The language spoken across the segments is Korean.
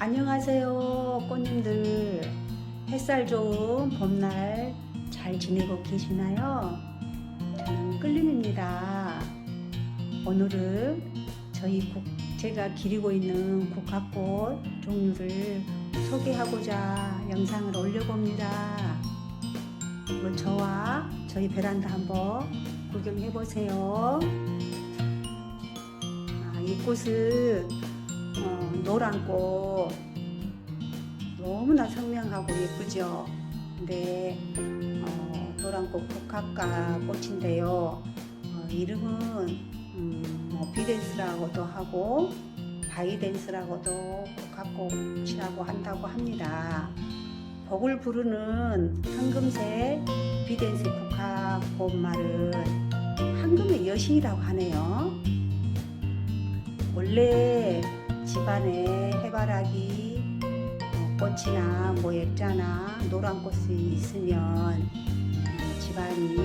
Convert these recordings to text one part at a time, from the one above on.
안녕하세요, 꽃님들. 햇살 좋은 봄날 잘 지내고 계시나요? 저는 끌림입니다. 오늘은 저희 국, 제가 기르고 있는 국화꽃 종류를 소개하고자 영상을 올려봅니다. 이거 저와 저희 베란다 한번 구경해 보세요. 아, 이 꽃은 어, 노란 꽃 너무나 선명하고 예쁘죠. 근데 어, 노란 꽃 국화가 꽃인데요. 어, 이름은 음, 뭐 비덴스라고도 하고 바이덴스라고도 국화꽃이라고 한다고 합니다. 복을 부르는 황금색 비덴스 국화꽃말은 황금의 여신이라고 하네요. 원래 집안에 해바라기 어, 꽃이나 뭐 액자나 노란 꽃이 있으면 어, 집안이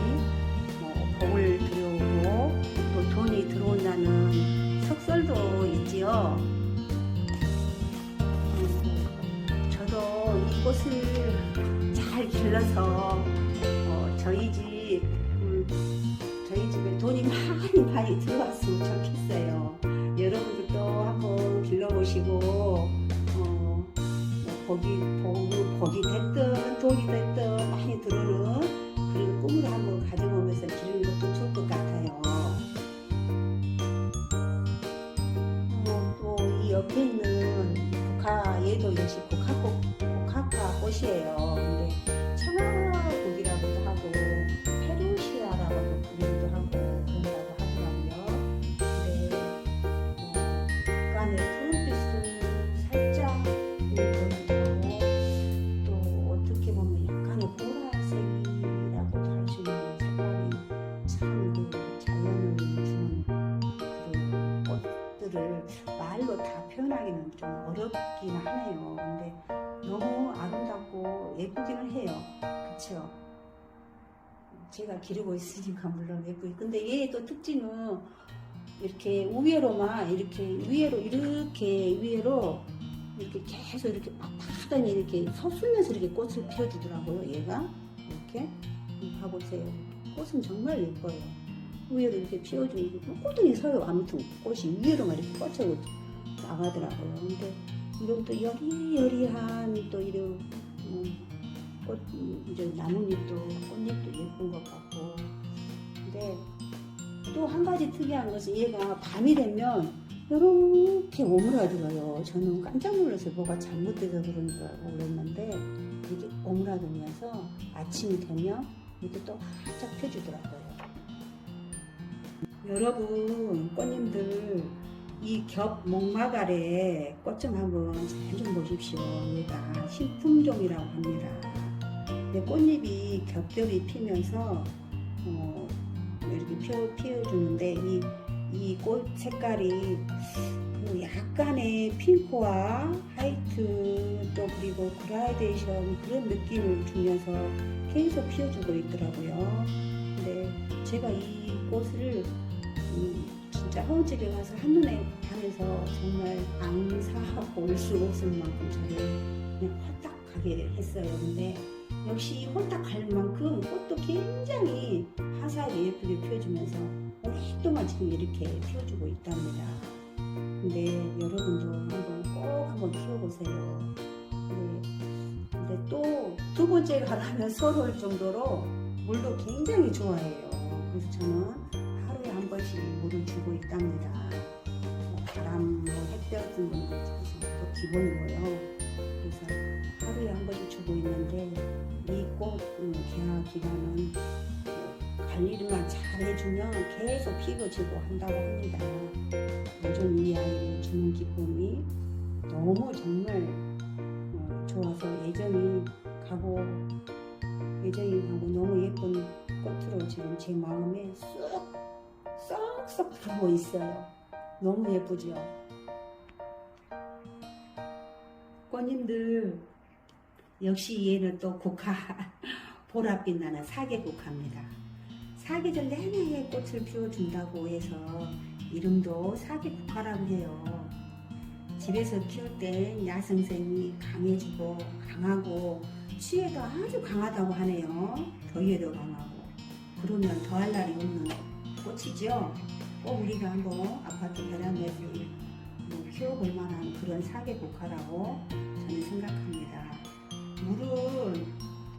뭐 복을 들여오고 또 돈이 들어온다는 석설도 있지요. 음, 저도 이 꽃을 잘 길러서 어, 저희 집 음, 저희 집에 돈이 많이 많이 들어왔으면 좋겠어요. 여러분들 길러보시고 어, 뭐 복이 복, 복이 됐든 돈이 됐든 많이 들어오는 그런 꿈을 한번 가져보면서 기르는 것도 좋을 것 같아요. 또이 옆에 있는 국화 얘도 역시 국화 꽃 국화과 꽃이에요. 어렵긴 하네요. 근데 너무 아름답고 예쁘기는 해요. 그쵸? 제가 기르고 있으니까 물론 예쁘고 근데 얘의 또 특징은 이렇게 우회로만 이렇게 위로 이렇게 위로 이렇게 계속 이렇게 빡빡하니 이렇게 서술면서 이렇게 꽃을 피워주더라고요 얘가. 이렇게. 하고 있어요. 꽃은 정말 예뻐요. 위로 이렇게 피워주고 꽃등이 서요. 아무튼 꽃이 위로만 이렇게 뻗쳐 나가더라고요. 근데 이런 또 여리여리한 또 이런 음, 꽃 이제 나뭇잎도 꽃잎도 예쁜 것 같고 근데 또 한 가지 특이한 것은 얘가 밤이 되면 이렇게 오므라들어요. 저는 깜짝 놀라서 뭐가 잘못돼서 그런 줄 알고 그랬는데 이게 오므라들면서 아침이 되면 이렇게 또 활짝 펴주더라고요. 여러분 꽃님들 이 겹 목막 아래 꽃좀 한번 잘 좀 보십시오. 얘가 신품종이라고 합니다. 근데 꽃잎이 겹겹이 피면서 어, 이렇게 피워, 피워주는데 이, 이 꽃 색깔이 그 약간의 핑크와 화이트 또 그리고 그라데이션 그런 느낌을 주면서 계속 피워주고 있더라고요. 근데 제가 이 꽃을 음, 진짜 허운집에 가서 한눈에 반해서 정말 안 사고 올 수 없을 만큼 저를 그냥 홀딱하게 했어요. 근데 역시 홀딱할 만큼 꽃도 굉장히 화사하게 예쁘게 피워주면서 오랫동안 지금 이렇게 피워주고 있답니다. 근데 여러분도 한번 꼭 한번 키워보세요. 네. 근데 또 두 번째 가라면 서러울 정도로 물도 굉장히 좋아해요. 그래서 저는 번씩 물을 주고 있답니다. 뭐 바람, 뭐 햇볕은 뭐 기본이고요. 그래서 하루에 한 번씩 주고 있는데 이꽃 음, 개화 기간은 어, 관리만 잘 해주면 계속 피고 지고 한다고 합니다. 요즘 이 아이를 주는 기쁨이 너무 정말 어, 좋아서 애정이 가고 애정이 가고 너무 예쁜 꽃으로 지금 제 마음에 쏙 쏙쏙 들어오고 있어요. 너무 예쁘죠? 꽃님들 역시 얘는 또 국화 보랏빛 나는 사계 국화입니다. 사계절 내내 꽃을 피워준다고 해서 이름도 사계 국화라고 해요. 집에서 키울 때 야생성이 강해지고 강하고 추위에도 아주 강하다고 하네요. 더위에도 강하고. 그러면 더할 날이 없는 꽃이죠. 꼭 우리가 한번 아파트 베란다에서 뭐 키워볼 만한 그런 사계 국화라고 저는 생각합니다. 물은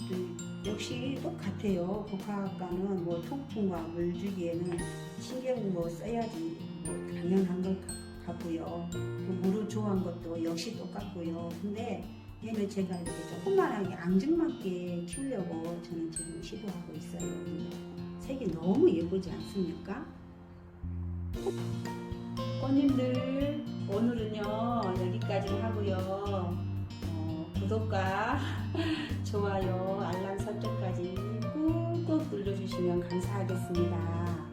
그 역시 똑같아요. 국화학과는 뭐 통풍과 물 주기에는 신경 뭐 써야지 뭐 당연한 것 같- 같고요. 또 물을 좋아한 것도 역시 똑같고요. 근데 얘는 제가 이렇게 조그만하게 앙증맞게 키우려고 저는 지금 시도하고 있어요. 색이 너무 예쁘지 않습니까? 꽃님들 오늘은요 여기까지 하고요. 어, 구독과 좋아요, 알람 설정까지 꾹꾹 눌러주시면 감사하겠습니다.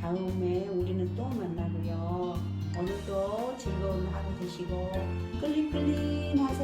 다음에 우리는 또 만나고요. 오늘도 즐거운 하루 되시고 끌림끌림한